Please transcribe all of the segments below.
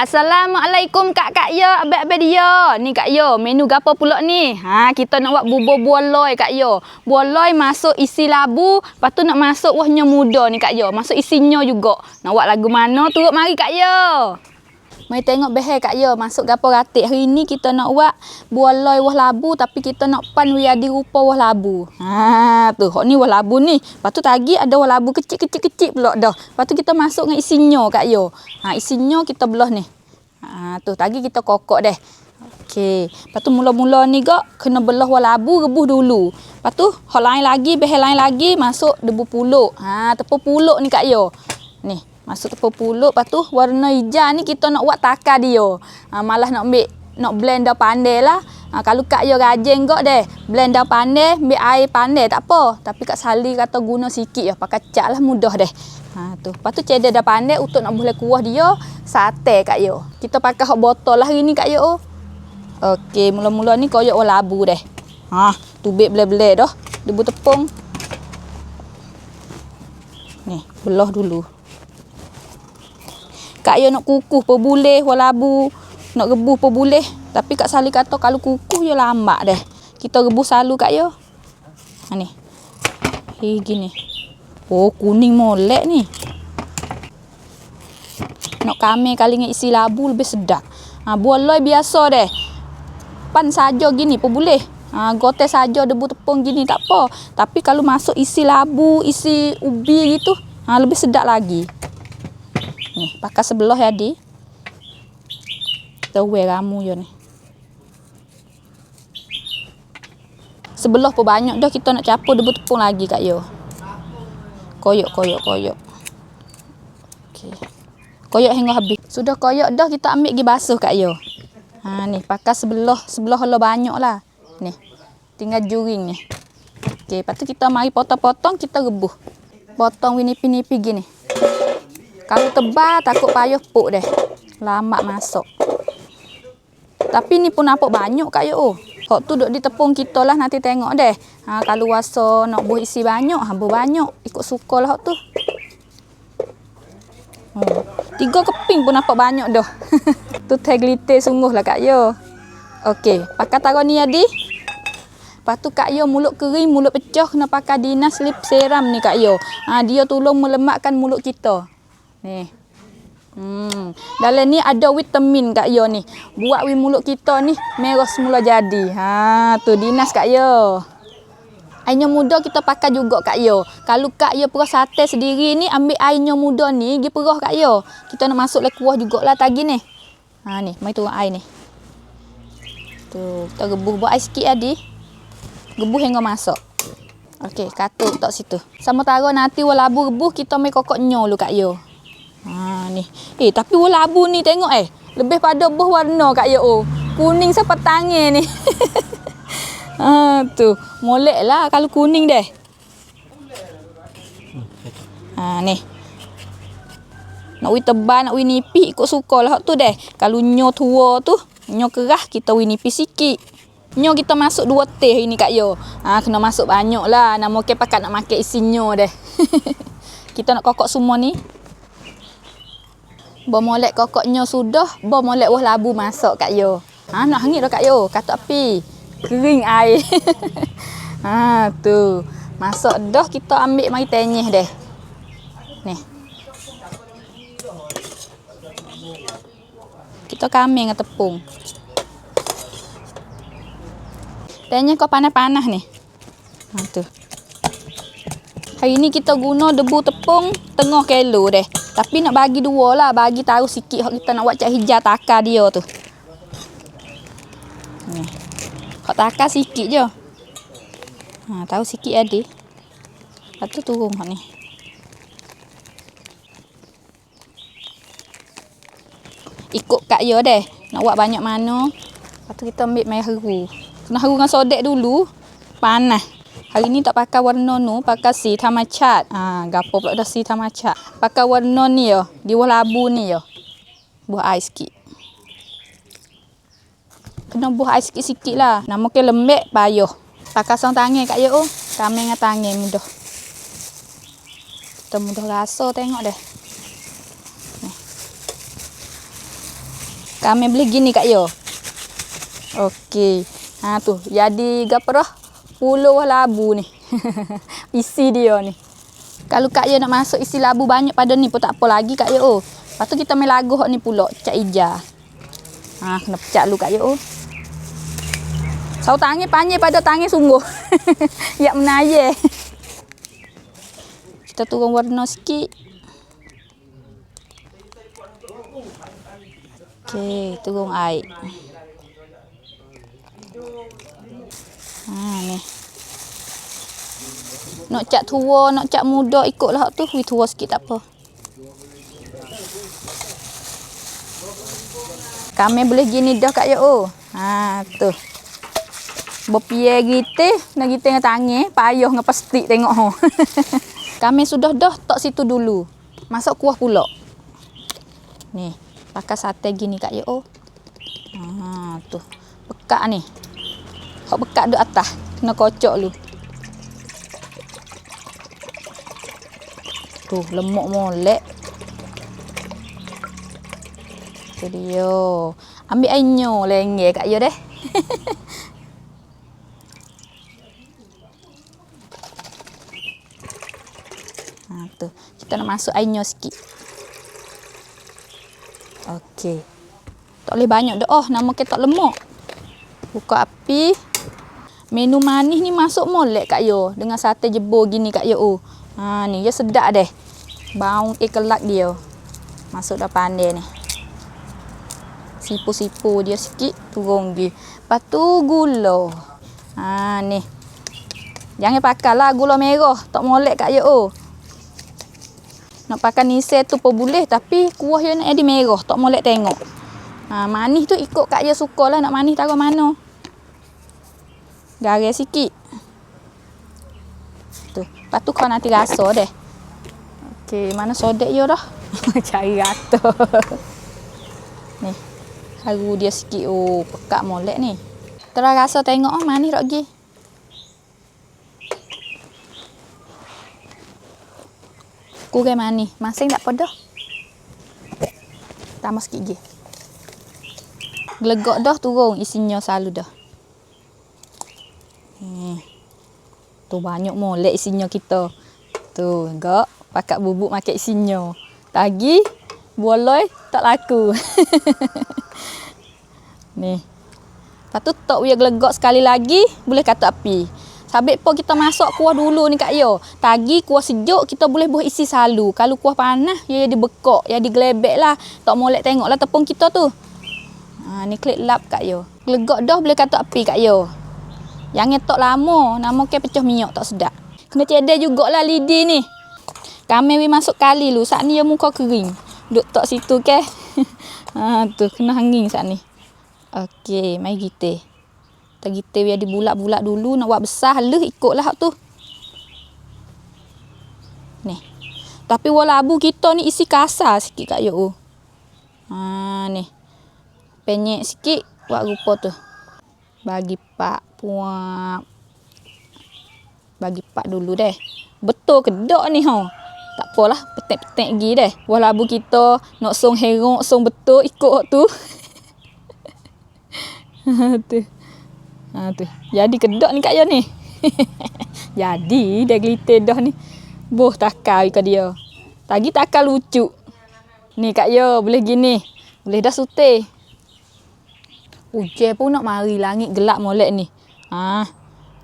Assalamualaikum Kak Kak Yo, abang-abang dia. Ni Kak Yo, menu gapo pula ni? Ha, kita nak buat bubur buah loy Kak Yo. Buah loy masuk isi labu, lepas tu nak masuk wahnya muda ni Kak Yo. Masuk isinya juga. Nak buat lagu mana? Turut mari Kak Yo. Mari tengok behel Kak Yo, masuk gapo ratik. Hari ni kita nak buat buah loy wah labu tapi kita nak pan wiadi rupa wah labu. Ha, tu. Hok ni wah labu ni. Lepas tu tadi ada wah labu kecil-kecil-kecil pula dah. Lepas tu kita masuk dengan isinya Kak Yo. Ha, isinya kita belah ni. Ha, tu tadi kita kokok deh. Okey. Lepas tu mula-mula ni gak kena belah walabu rebus dulu. Lepas tu hal lain lagi, behel lain lagi masuk debu puluk. Ha, tepung puluk ni Kak Yo. Ni, masuk tepung puluk. Lepas tu warna hijau ni kita nak buat takar dia. Ha, malah nak ambil nak blend dah pandai lah. Ha, kalau Kak Yo rajin gak deh. Blend dah pandai, ambil air pandai tak apa. Tapi Kak Sali kata guna sikit ya. Pakai cat lah mudah deh. Ha tu. Lepas tu cedar dah pandai untuk nak boleh kuah dia sate Kak Yo. Kita pakai hot botol lah hari ni Kak Yo. Okey, mula-mula ni koyak labu deh. Ha, tubik bele-bele dah. Debu tepung. Ni, belah dulu. Kak Yo nak kukuh per boleh walabu. Nak rebus per boleh. Tapi Kak Sali kata kalau kukuh ya lambat deh. Kita rebus selalu Kak Yo. Ha ni. Hei gini. Oh, kuning molek ni. Nak kami kali dengan isi labu lebih sedap. Ha, buah loy biasa deh. Pan saja gini pun boleh. Ha, gote saja debu tepung gini tak apa. Tapi kalau masuk isi labu, isi ubi gitu, ha, lebih sedap lagi. Ni, pakai sebelah ya, Di. Kita wear ramu je ni. Sebelah pun banyak dah kita nak capur debu tepung lagi kat yo. Koyok, koyok, koyok. Okey. Koyok hingga habis. Sudah koyok dah kita ambil pergi basuh kat yo. Ha ni pakai sebelah sebelah halo banyak lah. Ni. Tinggal juring ni. Okey, lepas tu kita mari potong-potong kita rebus. Potong winipi-nipi gini. Kalau tebal takut payah puk deh. Lama masuk. Tapi ni pun nampak banyak kat yo. Hak tu duk di tepung kita lah nanti tengok deh. Ha, kalau wasa nak buh isi banyak, hamba banyak. Ikut suka lah tu. Hmm. Tiga keping pun nampak banyak dah. tu teh sungguh lah Kak Yo. Okey, pakai taruh ni Adi. Lepas tu Kak Yo mulut kering, mulut pecah kena pakai dinas lip serum ni Kak Yo. Ha, dia tolong melemakkan mulut kita. Ni. Hmm. Dalam ni ada vitamin Kak Yo ni. Buat wi mulut kita ni merah semula jadi. Ha, tu dinas Kak Yo. Airnya muda kita pakai juga Kak Yo. Kalau Kak Yo perah sate sendiri ni, ambil airnya muda ni, pergi perah Kak Yo. Kita nak masuk le kuah jugalah tadi ni. Ha ni, mai turun air ni. Tu, kita rebus buat air sikit tadi. Rebus hingga masuk. Okey, katuk tak situ. Sama taruh nanti walabu rebus kita mai kokok nyo lu Kak Yo. Ha ni. Eh, tapi walabu ni tengok eh. Lebih pada buah warna Kak Yo. Oh. Kuning sampai tangan ni. Ha tu, molek lah kalau kuning deh. Ha ni. Nak wi tebal, nak wi nipis ikut suka lah tu deh. Kalau nyo tua tu, nyo kerah kita wi nipis sikit. Nyo kita masuk dua teh ini Kak Yo. Ha kena masuk banyak lah. Nak mau pakat nak makan isi nyo deh. kita nak kokok semua ni. Bermolek kokoknya sudah, bermolek wah labu masuk Kak Yo. Ha nak hangit dah Kak Yo, katuk api kering air. ha tu. Masuk dah kita ambil mai tenyeh deh. Ni. Kita kami dengan tepung. Tenyeh kau panas-panas ni. Ha tu. Hari ni kita guna debu tepung tengah kilo deh. Tapi nak bagi dua lah. Bagi tahu sikit kita nak buat cat hijau takar dia tu. Ni. Kau takar sikit je. Ha, tahu sikit ada. Lepas tu turun hak ni. Ikut kat yo deh. Nak buat banyak mana. Lepas tu kita ambil haru. Kena haru dengan sodek dulu. Panas. Hari ni tak pakai warna nu, pakai si tamacat. Ha, gapo pula dah si tamacat. Pakai warna ni yo, di labu ni yo. Buah ais sikit kena buah air sikit-sikit lah. Nama ke lembek, payuh. Pakai sang tangan kat yo. Kami dengan tangan mudah. Kita mudah rasa tengok deh. Kami boleh gini Kak Yo. Okey. Ha tu, jadi gapo dah? Puluh labu ni. isi dia ni. Kalau Kak Yo nak masuk isi labu banyak pada ni pun tak apa lagi Kak Yo. Oh. Lepas tu kita main lagu hok ni pula, cat ija. Ha, kena pecah dulu Kak Yo. Oh. Sau tangi panjang pada tangi sungguh. ya menaya. Kita turun warna sikit. Okey, turun air. Ha ni. Nak cak tua, nak cak muda ikutlah tu. Wi tua sikit tak apa. Kami boleh gini dah kat yo. Ha tu. Bopie gitu, nak gitu dengan tangan, payah dengan plastik tengok. Kami sudah dah tok situ dulu. Masuk kuah pula. Nih pakai sate gini kak ya oh ha tu bekak ni hok bekak duk atas kena kocok lu tu lemak molek tu dia ambil ainyo lenge kak ya deh Ha tu. Kita nak masuk ainyo sikit. Okey. Tak boleh banyak dah. Oh, nama ketok lemak. Buka api. Menu manis ni masuk molek Kak Yo. Dengan sate jebur gini Kak Yo. Oh. Ha, ni dia sedap deh. Bau ikelak dia. Masuk dah pandai ni. Sipu-sipu dia sikit. Turun pergi. Lepas tu gula. Ha, ni. Jangan pakai lah gula merah. Tak molek Kak Yo. Oh. Nak pakai nise tu pun boleh tapi kuah dia nak jadi merah. Tak molek tengok. Ha, manis tu ikut kat dia suka lah nak manis taruh mana. Garis sikit. Tu. Lepas tu kau nanti rasa deh. Okey, mana sodek dia dah? Cari rata. ni. Haru dia sikit. Oh, pekat molek ni. Terus rasa tengok oh, manis tak pergi. kurang manis. Masing tak apa dah. Tambah sikit lagi. Gelegok dah turun isinya selalu dah. Tu banyak molek isinya kita. Tu, enggak. Pakat bubuk makan isinya. Tagi, boloi tak laku. Ni. Lepas tu tok biar gelegok sekali lagi, boleh kata api. Sabit pun kita masuk kuah dulu ni Kak Yo. Tagi kuah sejuk kita boleh buat isi salu. Kalau kuah panas dia jadi bekok, jadi gelebek lah. Tak molek tengok lah tepung kita tu. Ha, ni klik lap Kak Yo. Gelegok dah boleh kata api Kak Yo. Yang ngetok lama, nama ke pecah minyak tak sedap. Kena cedek jugalah lidi ni. Kami wi masuk kali lu. Saat ni ya muka kering. Duk tok situ ke. ha, tu kena hanging saat ni. Okey, mai kita. Tak kita biar dibulat-bulat dulu nak buat besar halus ikutlah hak tu. Ni. Tapi walabu kita ni isi kasar sikit kat yo. Ha ni. Penyek sikit buat rupa tu. Bagi pak puap. Bagi pak dulu deh. Betul kedok ni ha. Tak apalah, petek-petek lagi deh. Walabu kita nak song herong, song betul ikut tu. tu. Ha tu. Jadi kedok ni Kak Yo ni. Jadi dia gelite dah ni. Boh takal ke dia. Tagi takal lucu. Ni Kak Yo boleh gini. Boleh dah sute. Hujan pun nak mari langit gelap molek ni. Ha.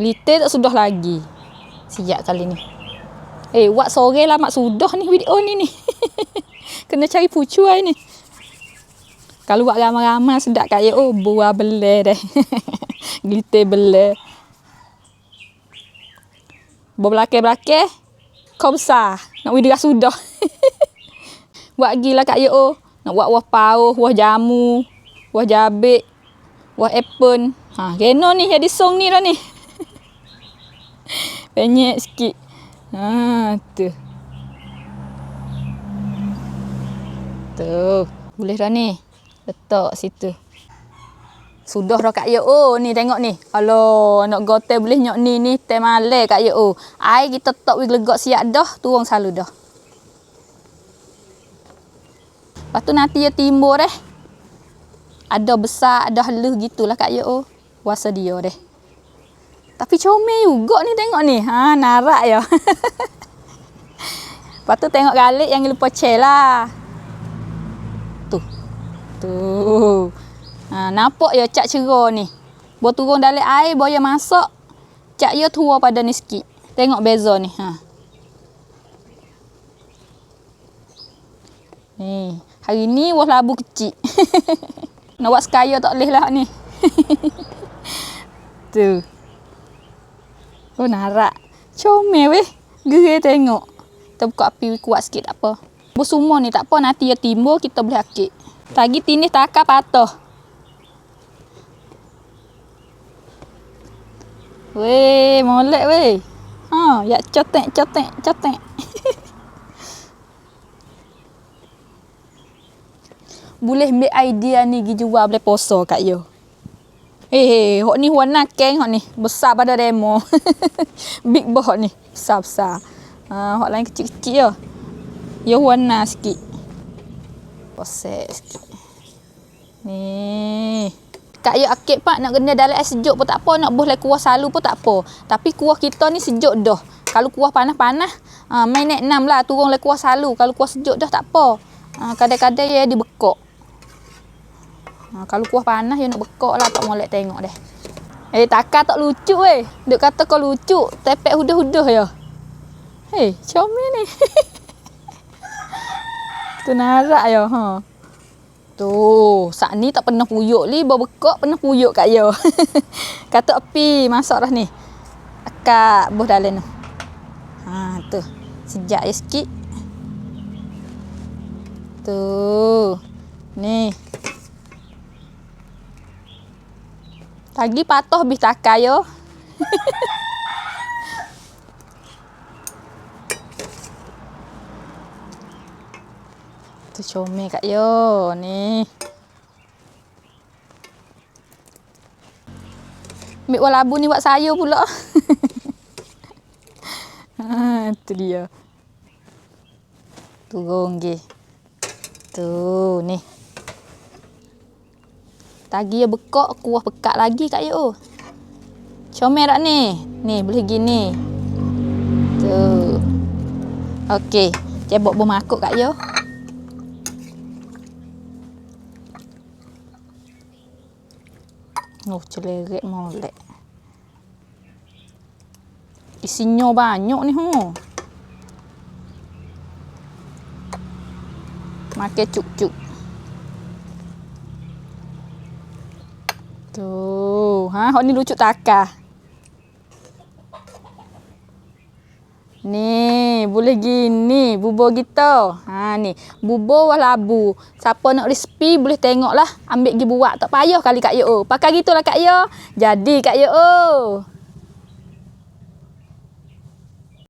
Gelite tak sudah lagi. Siap kali ni. Eh, buat sore lah mak sudah ni video ni ni. Kena cari pucu ni. Kalau buat ramai-ramai sedap kaya oh buah belai deh. Gilite belai. Berbelakang-belakang. Kau besar. Nak widira sudah. buat gila kak oh. Nak buat wah pau, wah jamu, wah jabik, wah apple. Ha, kena ni jadi song ni dah ni. Penyek sikit. Ha, tu. Tu. Boleh dah ni. Letak situ. Sudah dah Kak Yo. Oh, ni tengok ni. Kalau nak gotel boleh nyok ni ni teh malai Kak Yo. Oh. Air kita tok wi glegok siap dah, turun selalu dah. Lepas tu nanti dia timbul eh. Ada besar, ada halus gitulah Kak Yo. Oh. Puasa dia deh. Tapi comel juga ni tengok ni. Ha, narak ya. Lepas tu tengok galik yang lupa cel lah. Tu. Tu. Ha, nampak ya cak cerah ni. Bawa turun dalam air, bawa masak. Cak ya tua pada ni sikit. Tengok beza ni. Ha. Ni. Hari ni wah labu kecil. Nak buat sekaya tak boleh lah ni. tu. Oh narak. Comel weh. Gerai tengok. Kita buka api kuat sikit tak apa. Bersumur ni tak apa nanti dia timbul kita boleh akik. Tagi tinis takar patah. Weh, molek weh. Ha, ya cotek cotek cotek. boleh ambil idea ni pergi jual boleh poso kat yo. Eh, hey, hok ni warna keng hok ni. Besar pada demo. Big boh ni. Besar-besar. Ha, hak lain kecil-kecil je. Ya warna sikit. Proses sikit. Ni. Kak ya akik pak nak kena dalam air sejuk pun tak apa, nak boleh kuah salu pun tak apa. Tapi kuah kita ni sejuk dah. Kalau kuah panas-panas, ha, main naik enam lah turun le kuah salu. Kalau kuah sejuk dah tak apa. Ha, kadang-kadang ya dibekok. Ha, kalau kuah panas ya nak bekok lah tak molek tengok deh. Eh takar tak lucu eh. Duk kata kau lucu, tepek hudah-hudah ya. Hei, comel ni. tu narak ya, ha. Tu, sak ni tak pernah puyuk ni, bawa bekok pernah puyuk kat yo. Kata api masak dah ni. Akak buh dalam tu. Ha, tu. Sejak ya sikit. Tu. Ni. Lagi patuh habis takar yo. Tu comel kat yo ni. Ambil wala labu ni buat saya pula. ha, tu dia. Turun ge. Tu ni. Tagi ya bekak, kuah pekat lagi kat yo. Comel tak ni? Ni boleh gini. Tu. Okey, cebok bermakuk kat yo. Oh, celerek molek. Isinya banyak ni, hu. Makan cuk-cuk. Tu, ha, hok ni lucu takah. Ni, boleh gini bubur kita. Ha ni, bubur wah labu. Siapa nak resipi boleh tengoklah, ambil pergi buat. Tak payah kali Kak Yo. Pakai gitulah Kak Yo. Jadi Kak Yo.